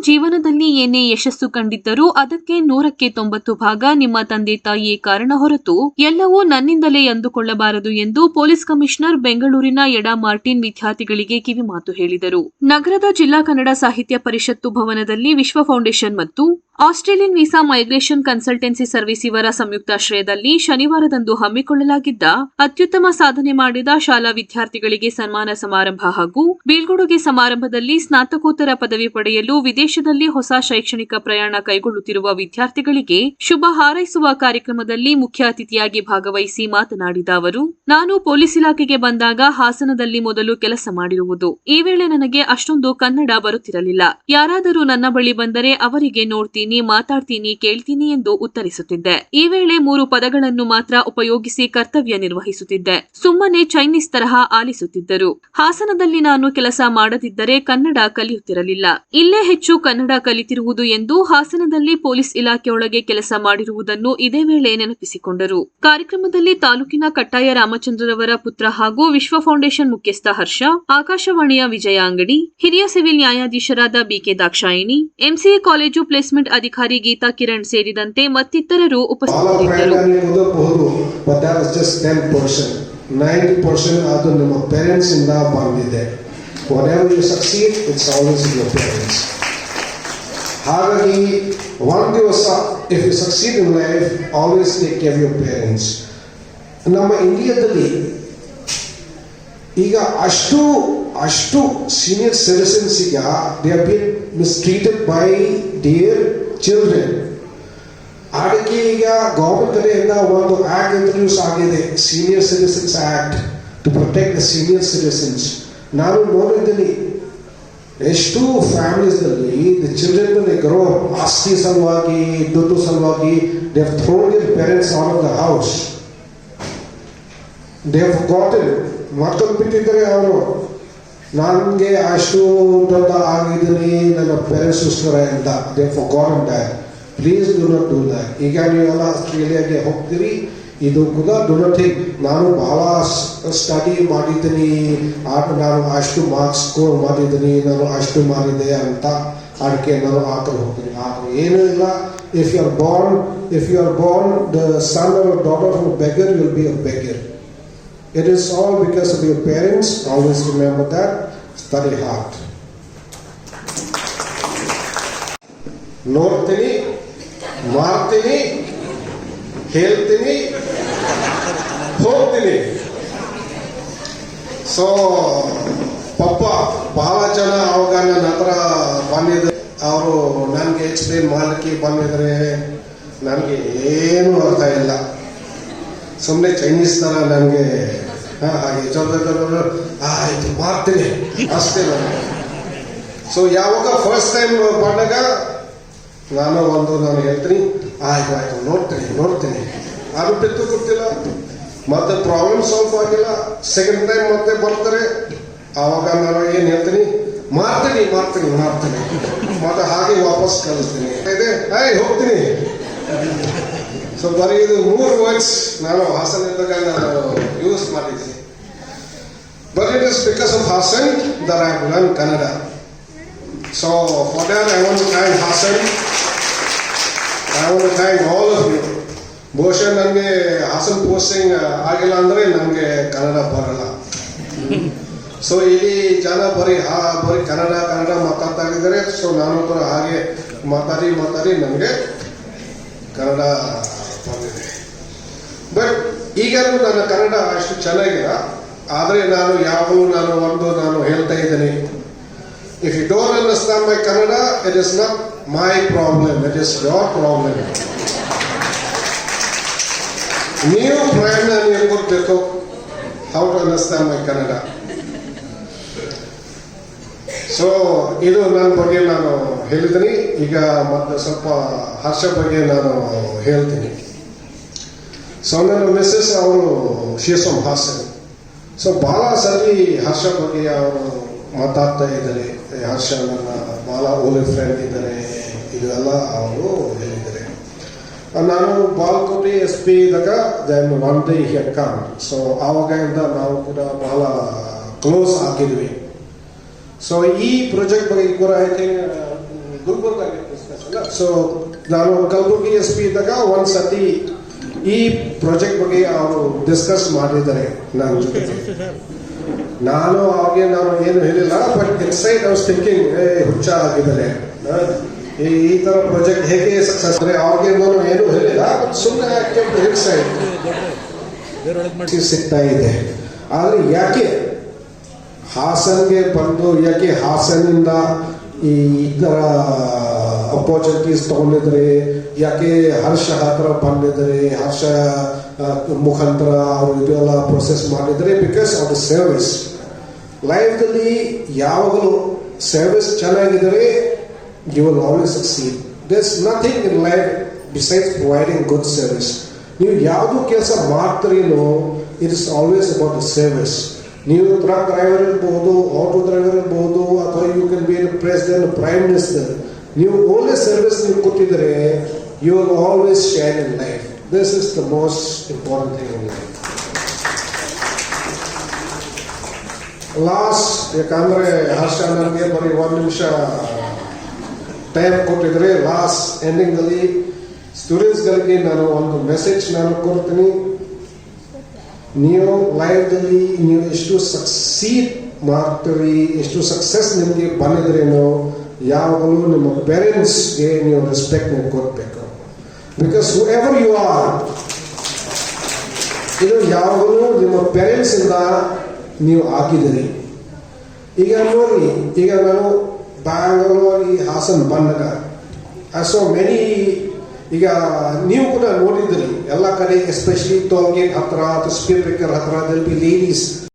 ಜೀವನದಲ್ಲಿ ಏನೇ ಯಶಸ್ಸು ಕಂಡಿದ್ದರೂ ಅದಕ್ಕೆ ನೂರಕ್ಕೆ ತೊಂಬತ್ತು ಭಾಗ ನಿಮ್ಮ ತಂದೆ ತಾಯಿಯೇ ಕಾರಣ ಹೊರತು ಎಲ್ಲವೂ ನನ್ನಿಂದಲೇ ಅಂದುಕೊಳ್ಳಬಾರದು ಎಂದು ಪೊಲೀಸ್ ಕಮಿಷನರ್ ಬೆಂಗಳೂರಿನ ಎಡಾ ಮಾರ್ಟಿನ್ ವಿದ್ಯಾರ್ಥಿಗಳಿಗೆ ಕಿವಿಮಾತು ಹೇಳಿದರು. ನಗರದ ಜಿಲ್ಲಾ ಕನ್ನಡ ಸಾಹಿತ್ಯ ಪರಿಷತ್ತು ಭವನದಲ್ಲಿ ವಿಶ್ವ ಫೌಂಡೇಶನ್ ಮತ್ತು Australian visa migration consultancy service ಇವರ ಸಂಯುಕ್ತಾಶ್ರಯದಲ್ಲಿ ಶನಿವಾರದಂದು ಹಮ್ಮಿಕೊಳ್ಳಲಾಗಿದ್ದ ಅತ್ಯುತ್ತಮ ಸಾಧನೆ ಮಾಡಿದ ಶಾಲಾ ವಿದ್ಯಾರ್ಥಿಗಳಿಗೆ ಸನ್ಮಾನ ಸಮಾರಂಭ ಹಾಗೂ ಬೀಳ್ಗೊಡುಗೆ ಸಮಾರಂಭದಲ್ಲಿ ಸ್ನಾತಕೋತ್ತರ ಪದವಿ ಪಡೆಯಲು ವಿದೇಶದಲ್ಲಿ ಹೊಸ ಶೈಕ್ಷಣಿಕ ಪ್ರಯಾಣ ಕೈಗೊಳ್ಳುತ್ತಿರುವ ವಿದ್ಯಾರ್ಥಿಗಳಿಗೆ ಶುಭ ಹಾರೈಸುವ ಕಾರ್ಯಕ್ರಮದಲ್ಲಿ ಮುಖ್ಯ ಅತಿಥಿಯಾಗಿ ಭಾಗವಹಿಸಿ ಮಾತನಾಡಿದ ಅವರು, ನಾನು ಪೊಲೀಸ್ ಇಲಾಖೆಗೆ ಬಂದಾಗ ಹಾಸನದಲ್ಲಿ ಮೊದಲು ಕೆಲಸ ಮಾಡಿರುವುದು. ಈ ವೇಳೆ ನನಗೆ ಅಷ್ಟೊಂದು ಕನ್ನಡ ಬರುತ್ತಿರಲಿಲ್ಲ. ಯಾರಾದರೂ ನನ್ನ ಬಳಿ ಬಂದರೆ ಅವರಿಗೆ ನೋಡ್ತೀನಿ, ಮಾತಾಡ್ತೀನಿ, ಕೇಳ್ತೀನಿ ಎಂದು ಉತ್ತರಿಸುತ್ತಿದ್ದೆ. ಈ ವೇಳೆ ಮೂರು ಪದಗಳನ್ನು ಮಾತ್ರ ಉಪಯೋಗಿಸಿ ಕರ್ತವ್ಯ ನಿರ್ವಹಿಸುತ್ತಿದ್ದೆ. ಸುಮ್ಮನೆ ಚೈನೀಸ್ ತರಹ ಆಲಿಸುತ್ತಿದ್ದರು. ಹಾಸನದಲ್ಲಿ ನಾನು ಕೆಲಸ ಮಾಡದಿದ್ದರೆ ಕನ್ನಡ ಕಲಿಯುತ್ತಿರಲಿಲ್ಲ. ಇಲ್ಲೇ ಹೆಚ್ಚು ಕನ್ನಡ ಕಲಿತಿರುವುದು ಎಂದು ಹಾಸನದಲ್ಲಿ ಪೊಲೀಸ್ ಇಲಾಖೆಯೊಳಗೆ ಕೆಲಸ ಮಾಡಿರುವುದನ್ನು ಇದೇ ವೇಳೆ ನೆನಪಿಸಿಕೊಂಡರು. ಕಾರ್ಯಕ್ರಮದಲ್ಲಿ ತಾಲೂಕಿನ ಕಟ್ಟಾಯ ರಾಮಚಂದ್ರರವರ ಪುತ್ರ ಹಾಗೂ ವಿಶ್ವ ಫೌಂಡೇಶನ್ ಮುಖ್ಯಸ್ಥ ಹರ್ಷ, ಆಕಾಶವಾಣಿಯ ವಿಜಯ ಅಂಗಡಿ, ಹಿರಿಯ ಸಿವಿಲ್ ನ್ಯಾಯಾಧೀಶರಾದ BK Dakshayini, MCA college placement ಅಧಿಕಾರಿ ಗೀತಾ ಕಿರಣ್ ಸೇರಿದಂತೆ ಮತ್ತಿತರರು ಉಪಸ್ಥಿತರಿದ್ದರು. ಹಾಗಾಗಿ ಒಂದು ದಿವಸ if you succeed in life always take care your parents ನಮ್ಮ ಇಂಡಿಯಾದಲ್ಲಿ ಈಗ ಅಷ್ಟು ಅಷ್ಟು ಸೀನಿಯರ್ ಸಿಟಿಸನ್ಸ್ ಈಗ they have been mistreated by dear children ಅದಕ್ಕೆ ಈಗ ಗೌರ್ಮೆಂಟ್ ಕಡೆಯಿಂದ ಒಂದು ಆ್ಯಕ್ಟ್ ಇಂಟ್ರೊಡ್ಯೂಸ್ ಆಗಿದೆ. Senior citizens act to protect the senior citizens ನಾನು ನೋಡಿದ್ದೀನಿ ಎಷ್ಟು ಫ್ಯಾಮಿಲೀಸ್ನಲ್ಲಿ ದ ಚಿಲ್ಡ್ರನ್ ಗ್ರೋ ಆಸ್ತಿ ಸಲುವಾಗಿ ದುಡ್ಡು ಸಲುವಾಗಿ they have thrown their parents on off the house they have gotten ಮಕ್ಕಳು ಬಿಟ್ಟಿದ್ದಾರೆ ಅವರು ನನಗೆ ಅಷ್ಟು ದೊಡ್ಡ ಆಗಿದ್ದೀನಿ ನನ್ನ ಪೇರೆಂಟ್ಸ್ಗೋಸ್ಕರ ಅಂತ they forgotten that please do not do that ಈಗ ನೀವೆಲ್ಲ ಆಸ್ಟ್ರೇಲಿಯಾಗೆ ಹೋಗ್ತೀರಿ ಇದು ಕೂಡ ಡೊನೊಟಿಕ್ ನಾನು ಬಹಳ ಸ್ಟಡಿ ಮಾಡಿದ್ದೀನಿ ನಾನು ಅಷ್ಟು ಮಾರ್ಕ್ಸ್ ಸ್ಕೋರ್ ಮಾಡಿದ್ದೀನಿ, ನಾನು ಅಷ್ಟು ಮಾಡಿದೆ ಅಂತ ಅದಕ್ಕೆ ನಾನು ಕಡೆ ಹೋಗ್ತೀನಿ. ಆದರೆ ಏನೂ ಇಲ್ಲ. If you are born if you are born the son or daughter of beggar will be a beggar it is all because of your parents always remember that. Study hard. ನೋಡ್ತೀನಿ, ಮಾಡ್ತೀನಿ. ಹೇಳ್ತೀನಿ. ಹೋಗ್ತೀನಿ. ಸೊ ಪಪ್ಪ ಬಹಳ ಜನ ಅವಾಗ ನನ್ನ ಹತ್ರ ಬಂದಿದ್ದಾರೆ ಅವರು ನನಗೆ ಎಕ್ಸ್ಪ್ಲೇನ್ ಮಾಡಲಿಕ್ಕೆ ಬಂದಿದ್ರೆ ನನಗೆ ಏನು ಅರ್ಥ ಇಲ್ಲ. ಸುಮ್ಮನೆ ಚೈನೀಸ್ ಥರ ನನಗೆ ಹಾಗೆ ಆಯಿತು ಮಾಡ್ತೀನಿ. ಅಷ್ಟೇ ನನಗೆ ಸೊ ಯಾವಾಗ ಫಸ್ಟ್ ಟೈಮ್ ಬಂದಾಗ, ನಾನು ಒಂದು ನಾನು ಹೇಳ್ತೀನಿ. ಆಯ್ತು ಆಯ್ತು, ನೋಡ್ತೀನಿ ನೋಡ್ತೀನಿ. ಅದು ಬಿಟ್ಟು ಕೊಡ್ತಿಲ್ಲ ಮತ್ತೆ ಪ್ರಾಬ್ಲಮ್ ಸಾಲ್ವ್ ಆಗಿಲ್ಲ. ಸೆಕೆಂಡ್ ಟೈಮ್ ಮತ್ತೆ ಬರ್ತಾರೆ. ಆವಾಗ ನಾನು ಏನು ಹೇಳ್ತೀನಿ? ಮಾಡ್ತೀನಿ ಮಾಡ್ತೀನಿ ಮಾಡ್ತೀನಿ ಮತ್ತೆ ಹಾಗೆ ವಾಪಸ್ ಕಳಿಸ್ತೀನಿ. ಇದೆ? ಹೋಗ್ತೀನಿ. ಸೊ ಬರೀ ಇದು ಮೂರು ವರ್ಡ್ಸ್ ನಾನು ಹಾಸನದಾಗ ನಾನು ಯೂಸ್ ಮಾಡಿದ್ದೀನಿ. But it is because of Hassan there I learn Kannada so for I want to Hassan I want to thank all of you ಬಹುಶಃ ನನಗೆ ಹಾಸನ್ ಪೋಸ್ಟಿಂಗ್ ಆಗಿಲ್ಲ ಅಂದರೆ ನನಗೆ ಕನ್ನಡ ಬರಲ್ಲ. ಸೊ ಇಲ್ಲಿ ಜನ ಬರೀ ಹಾ, ಬರೀ ಕನ್ನಡ ಕನ್ನಡ ಮಾತಾಡ್ತಾ ಇದ್ದಾರೆ ಸೊ ನಾನು ಕೂಡ ಹಾಗೆ ಮಾತಾಡಿ ಮಾತಾಡಿ ನನಗೆ ಕನ್ನಡ ಬಂದಿದೆ. ಬಟ್ ಈಗಲೂ ನನ್ನ ಕನ್ನಡ ಅಷ್ಟು ಚೆನ್ನಾಗಿಲ್ಲ. ಆದರೆ ನಾನು ಯಾವಾಗಲೂ ನಾನು ಒಂದು ನಾನು ಹೇಳ್ತಾ ಇದ್ದೀನಿ. If you don't understand my Kannada it is not my problem it is your problem. ನೀವು ಪ್ರಯಾಣ ನೀವು ಕೊಡಬೇಕು how to understand my Kannada so ಇದು ನನ್ನ ಬಗ್ಗೆ ನಾನು ಹೇಳಿದ್ದೀನಿ. ಈಗ ಮತ್ತೆ ಸ್ವಲ್ಪ ಹರ್ಷ ಬಗ್ಗೆ ನಾನು ಹೇಳ್ತೀನಿ. ಸೊ ನನ್ನ ಮಿಸ್ಸಸ್ ಅವರು ಶಿವಸಂ ಹಾಸನ್ ಸೊ ಭಾಳ ಸರಿ ಹರ್ಷ ಬಗ್ಗೆ ಅವರು ಮಾತಾಡ್ತಾ ಇದ್ದಾರೆ. ಹರ್ಷ ನನ್ನ ಓಲಿ ಫ್ರೆಂಡ್ ಇದ್ದಾರೆ ಇದೆಲ್ಲ ಅವರು ಹೇಳಿದ್ದಾರೆ. ನಾನು ಬಾಲ್ಕೋಟೆ ಎಸ್ ಪಿ ಇದ್ದಾಗ then one day come so ಆವಾಗಿಂದ ನಾವು ಕೂಡ ಬಹಳ ಕ್ಲೋಸ್ ಆಗಿದ್ವಿ. ಸೊ ಈ ಪ್ರಾಜೆಕ್ಟ್ ಬಗ್ಗೆ ಕೂಡ ಐ ಥಿಂಕ್ ಸೊ ನಾನು ಕಲ್ಬುರ್ಗಿ ಎಸ್ ಪಿ ಇದ್ದಾಗ ಒಂದು ಸತಿ ಈ ಪ್ರಾಜೆಕ್ಟ್ ಬಗ್ಗೆ ಅವರು ಡಿಸ್ಕಸ್ ಮಾಡಿದ್ದಾರೆ. ನನ್ನ ಜೊತೆ ನಾನು ಅವ್ರಿಗೆ ನಾನು ಏನು ಹೇಳಿಲ್ಲ ಬಟ್ ಇನ್ಸೈಡ್ ಅವ್ರ ಥಿಂಕಿಂಗ್ ಏ, ಹುಚ್ಚ ಆಗಿದ್ದಾರೆ ಈ ತರ ಪ್ರಾಜೆಕ್ಟ್ ಹೇಗೆ ಸಕ್ಸಸ್ ಅಂದ್ರೆ ಅವ್ರಿಗೆ ನಾನು ಏನು ಹೇಳಿಲ್ಲ ಬಟ್ ಸುಮ್ಮನೆ ಇನ್ಸೈಡ್ ಸಿಗ್ತಾ ಇದೆ. ಆದ್ರೆ ಯಾಕೆ? ಹಾಸನ್ಗೆ ಬಂದು, ಯಾಕೆ ಹಾಸನಿಂದ ಈ ಇದರ ಅಪರ್ಚುನಿಟೀಸ್ ತಗೊಂಡಿದ್ರೆ, ಯಾಕೆ ಹರ್ಷ ಹತ್ರ ಬಂದಿದ್ರಿ, ಹರ್ಷ ಮುಖಾಂತರ ಅವರು ಇದೆಲ್ಲ ಪ್ರೊಸೆಸ್ ಮಾಡಿದ್ರೆ ಬಿಕಾಸ್ ಅವ್ರ ಸರ್ವಿಸ್ ಲೈಫ್ದಲ್ಲಿ ಯಾವಾಗಲೂ ಸರ್ವಿಸ್ ಚೆನ್ನಾಗಿದ್ರೆ you will always succeed this nothing in life besides providing good service ನೀವು ಯಾವುದು ಕೆಲಸ ಮಾಡ್ತೀರಿನೋ it is always about the service ನೀವು ಟ್ರಕ್ ಡ್ರೈವರ್ ಇರ್ಬೋದು ಆಟೋ ಡ್ರೈವರ್ ಇರ್ಬೋದು, ಅಥವಾ you can be president prime minister ನೀವು ಓನ್ಲಿ ಸರ್ವಿಸ್ ನೀವು ಕೊಟ್ಟಿದ್ರೆ you will always share in life this is the most important thing in life last ಯಾಕಂದ್ರೆ ಹರ್ಷ ನನಗೆ ಬರೀ ಒಂದು ನಿಮಿಷ ಟೈಮ್ ಕೊಟ್ಟಿದ್ರೆ ಲಾಸ್ಟ್ ಎಂಡಿಂಗಲ್ಲಿ ಸ್ಟೂಡೆಂಟ್ಸ್ಗಳಿಗೆ ನಾನು ಒಂದು ಮೆಸೇಜ್ ನಾನು ಕೊಡ್ತೀನಿ. ನೀವು ಲೈಫ್ದಲ್ಲಿ ನೀವು ಎಷ್ಟು ಸಕ್ಸೀಡ್ ಮಾಡ್ತೀರಿ, ಎಷ್ಟು ಸಕ್ಸಸ್ ನಿಮಗೆ ಬಂದಿದ್ರೇನೋ ಯಾವಾಗಲೂ ನಿಮ್ಮ ಪೇರೆಂಟ್ಸ್ಗೆ ನೀವು ರೆಸ್ಪೆಕ್ಟ್ ಕೊಡಬೇಕು. Because whoever you are ಇದು ಯಾವಾಗಲೂ ನಿಮ್ಮ ಪೇರೆಂಟ್ಸ್ ಇಂದ ನೀವು ಹಾಕಿದ್ದೀರಿ ಈಗ ನೋಡಿ, ಈಗ ನಾನು ಬ್ಯಾಂಗ್ಳೂರ್ ಹಾಸನ್ ಬಂದಾಗ ಸೊ ಮೆನಿ ಈಗ ನೀವು ಕೂಡ ನೋಡಿದ್ರಿ ಎಲ್ಲ ಕಡೆ ಎಸ್ಪೆಷಲಿ ಟೋಲ್ ಗೇಟ್ ಹತ್ರ ಅಥವಾ ಸ್ಪೀಡ್ ಬ್ರೇಕರ್ ಹತ್ರ ಲೇಡೀಸ್